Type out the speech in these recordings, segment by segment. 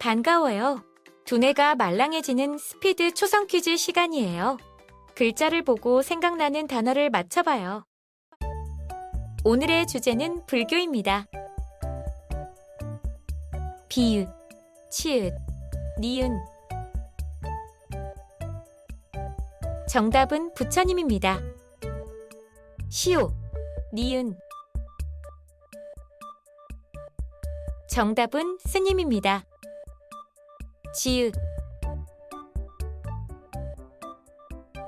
반가워요. 두뇌가 말랑해지는 스피드 초성 퀴즈 시간이에요. 글자를 보고 생각나는 단어를 맞춰봐요. 오늘의 주제는 불교입니다. 비읍, 치읓, 니은. 정답은 부처님입니다. 시오, 니은. 정답은 스님입니다. 지읒.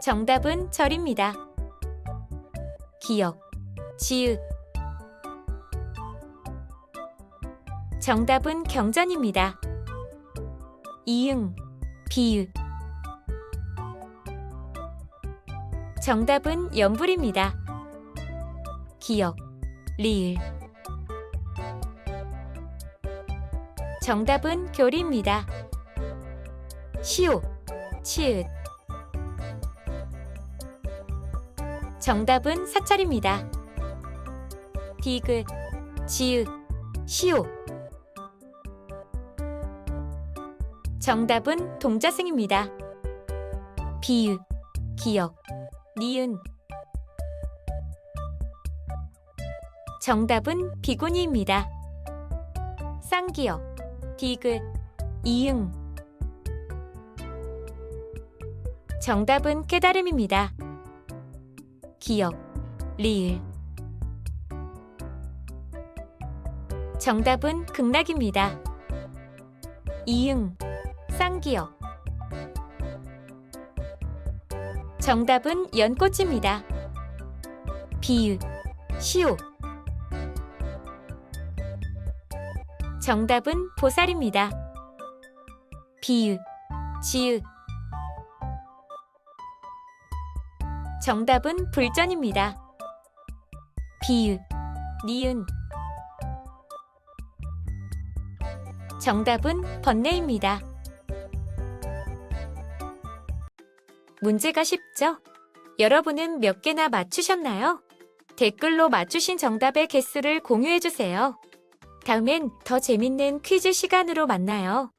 정답은 절입니다. 기억, 지읒. 정답은 경전입니다. 이응, 비읒. 정답은 연불입니다. 기억, 리을. 정답은 교리입니다. 시오, 치읓. 정답은 사찰입니다. 디귿, 지읒, 시오. 정답은 동자승입니다. 비읒, 기억, 니은. 정답은 비구니입니다. 쌍기역, 디귿, 이응. 정답은 깨달음입니다. 기억, 리을. 정답은 극락입니다. 이응, 쌍기역. 정답은 연꽃입니다. 비읒, 시오. 정답은 보살입니다. 비읒, 지읒. 정답은 불전입니다. 비읒, 니은. 정답은 번뇌입니다. 문제가 쉽죠? 여러분은 몇 개나 맞추셨나요? 댓글로 맞추신 정답의 개수를 공유해주세요. 다음엔 더 재밌는 퀴즈 시간으로 만나요.